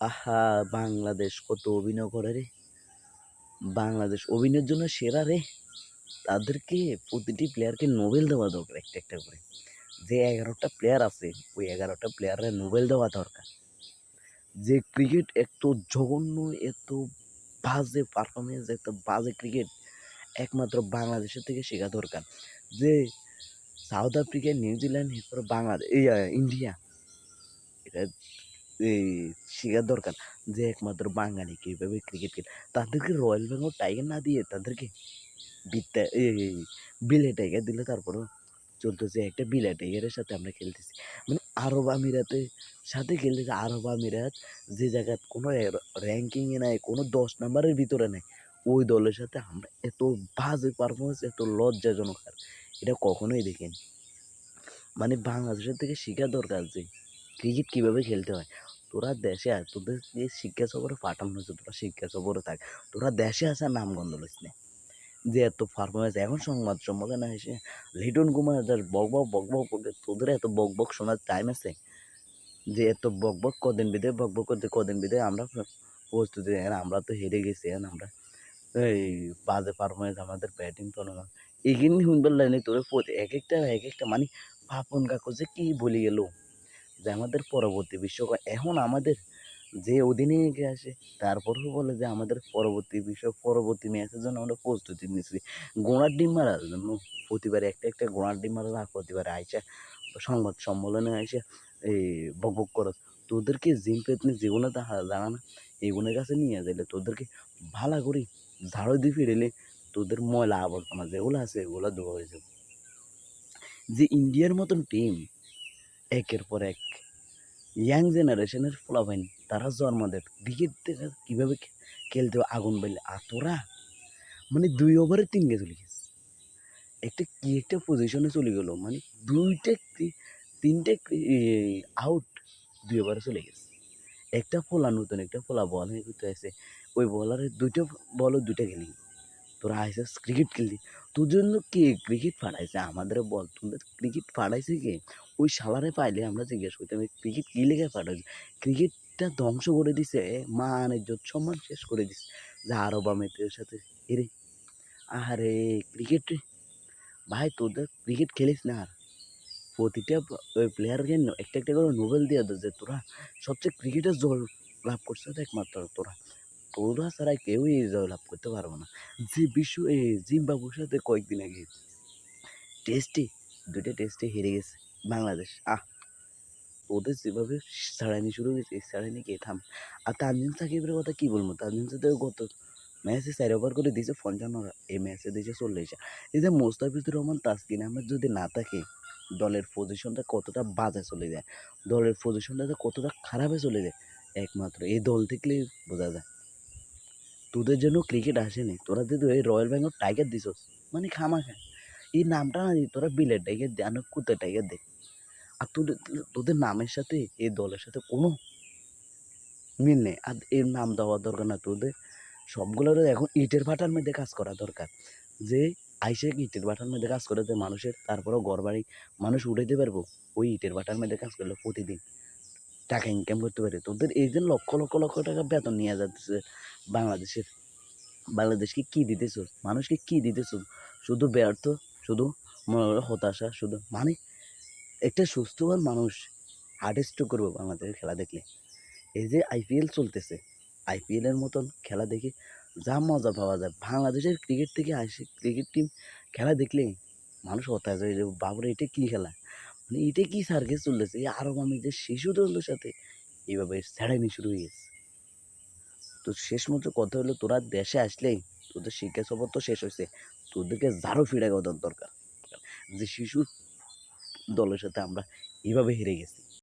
আহা, বাংলাদেশ কত অভিনয় করে রে। বাংলাদেশ অভিনয়ের জন্য সেরা রে। তাদেরকে প্রতিটি প্লেয়ারকে নোবেল দেওয়া দরকার একটা একটা করে। যে এগারোটা প্লেয়ার আছে, ওই এগারোটা প্লেয়ারের নোবেল দেওয়া দরকার। যে ক্রিকেট এত জঘন্য, এত বাজে পারফরমেন্স এত বাজে ক্রিকেট একমাত্র বাংলাদেশের থেকে শেখা দরকার। যে সাউথ আফ্রিকা নিউজিল্যান্ড এরপর বাংলাদেশ ইন্ডিয়া এটা এই শেখার দরকার যে একমাত্র বাঙালি কীভাবে ক্রিকেট খেলে। তাদেরকে রয়্যাল বেঙ্গল টাইগার না দিয়ে তাদেরকে বিদ্যা বিলে টাইগার দিলে তারপরেও চলতেছে। একটা বিলে টাইগারের সাথে আমরা খেলতেছি। মানে আরব আমিরাতের সাথে খেলতেছে আরব আমিরাত যে জায়গায় কোনো র্যাঙ্কিংয়ে নাই, কোনো দশ নাম্বারের ভিতরে নেই, ওই দলের সাথে আমরা এত বাজে পারফরমেন্স এত লজ্জাজনক আর এটা কখনোই দেখিনি। মানে বাংলাদেশের থেকে শেখা দরকার যে ক্রিকেট কীভাবে খেলতে হয়। তোরা দেশে আয়, তোদের যে শিক্ষা সফরে পাঠানো হয়েছে, তোরা শিক্ষা সফরে থাক। তোরা দেশে আসার নাম গন্ধ লইস না। যে এত পারফরমেন্স এখন সংবাদ সম্মেলনে এসে লিটন কুমার যার বক বক বক বক করে তোদের এত বক বক শোনার টাইম আছে? যে এত বক বক, কদিন বিদে বক বক করতে কদিন বিদে আমরা প্রস্তুতি আর আমরা তো হেরে গেছি আর আমরা এই বাজে পারফরমেন্স আমাদের ব্যাটিং পারফরমেন্স এগিয়ে শুনবার লাইনে তোর এক একটা এক একটা মানে পাপন কাকু যে কী বলে গেল? যে আমাদের পরবর্তী বিশ্বকাপ, এখন আমাদের যে অধিনায়কে আসে, তারপরেও বলে যে আমাদের পরবর্তী বিশ্ব পরবর্তী ম্যাচের জন্য আমরা প্রস্তুতি নিচ্ছি গোড়ার ডিম মারার জন্য প্রতিবার একটা একটা গোড়ার ডিম মারা আর প্রতিবার আইসা সংবাদ সম্মেলনে আইসা এই বক বক করো তোদেরকে জিম ফিটনেস যেগুলো দেখা জানা না এগুলোর কাছে নিয়ে যাইলে তোদেরকে ভালো করে ঝাড়ু দিয়ে ফিরেলে তোদের ময়লা আবর্জনা যেগুলো আছে, এগুলো দেওয়া হয়ে যাবে। যে ইন্ডিয়ার মতন টিম একের পর এক ইয়াং জেনারেশনের ফলাফাইন তারা জন্ম দেয়। ক্রিকেট কীভাবে খেলতে আগুন বেলে আর তোরা? মানে দুই ওভারে তিন গে চলে গেছে। একটা কি একটা পজিশনে চলে গেলো। মানে দুইটা তিনটে আউট দুই ওভারে চলে গেছে। একটা ফোলা নতুন, একটা ফোলা বল হয়ে করতে আছে ওই বলারের দুইটা বলও দুইটা খেলি। তোরা আইসিস ক্রিকেট খেললি? তোর জন্য কে ক্রিকেট ফাটাইছে আমাদের বল তোদের ক্রিকেট ফাটাইছে কে? ওই সালারে পাইলে আমরা জিজ্ঞেস করতাম ক্রিকেট কী লেগে ফাটাইছে ক্রিকেটটা ধ্বংস করে দিছে, মান, ইজ্জত সম্মান শেষ করে দিছে। যে আরব আমিরাতের সাথে এরে আরে ক্রিকেট ভাই তোদের ক্রিকেট খেলিস না আর। প্রতিটা প্লেয়ারকে একটা একটা করে নোবেল দিয়ে দে যে তোরা সবচেয়ে ক্রিকেটের জল লাভ করছে একমাত্র তোরা। তোরা ছাড়া কেউই এই জয় লাভ করতে পারব না। যে বিশ্ব, এই জিম্বাবুর সাথে কয়েকদিন আগে, টেস্টে দুটো টেস্টে হেরে গেছে, বাংলাদেশ। আহ, ওদের যেভাবে ছাড়ানি শুরু হয়েছে, এই কে? থাম। আর তানজিন সাকিবের কথা কি বলব? তানজিন সাকিব গত ম্যাচে চার ওভার করে দিয়েছে, পঞ্চান্ন এই ম্যাচে দিয়েছে চল্লিশ। এই যে মোস্তাফিজুর রহমান, তাসকিন আহমেদ যদি না থাকে, দলের পজিশনটা কতটা বাজে চলে যায়? দলের পজিশনটা কতটা খারাপে চলে যায়? একমাত্র এই দল থেকেই বোঝা যায়। তোদের জন্য ক্রিকেট আসেনি। তোরা যদি এই রয়্যাল বেঙ্গল টাইগার দিছস মানে খামা খা এই নামটা না দিয়ে তোরা বিলেট টাইগার দে, আর টাইগার দে। আর তোদের তোদের নামের সাথে, এই দলের সাথে কোনো মিল নেই। আর এর নাম দেওয়া দরকার না তোদের। সবগুলোর এখন ইটের ভাটার মধ্যে কাজ করা দরকার। যে আইসে ইটের ভাটার মধ্যে কাজ করে মানুষের তারপরেও ঘর বাড়ি মানুষ উঠাইতে পারব, ওই ইটের ভাটার মধ্যে কাজ করলে প্রতিদিন টাকা ইনকাম করতে পারে। তোদের এই যে লক্ষ লক্ষ লক্ষ টাকা বেতন নিয়ে যাচ্ছে বাংলাদেশের। বাংলাদেশকে কী দিতেছ? মানুষকে কী দিতেছ? শুধু ব্যর্থ শুধু মনে হয় হতাশা, শুধু মানে একটা সুস্থবান মানুষ হার্ট স্ট্রোক করব বাংলাদেশের খেলা দেখলে। এই যে আইপিএল চলতেছে আইপিএলের মতন খেলা দেখে যা মজা পাওয়া যায়। বাংলাদেশের ক্রিকেট থেকে আসে ক্রিকেট টিম খেলা দেখলে মানুষ হতাশ হয়ে যাবে, বাবরে, এটা কী খেলা? মানে এটা কী সার্কেস চলতেছে? এই আরব আমিরদের শিশু দলের সাথে এইভাবে ছেড়ানি শুরু হয়ে গেছে। তো শেষ মতো কথা হলো, তোরা দেশে আসলেই তোদের শিক্ষা সফর তো শেষ হয়েছে। তোদেরকে ঝাড়ু ফিরে দেওয়ার দরকার। যে শিশু দলের সাথে আমরা এভাবে হেরে গেছি।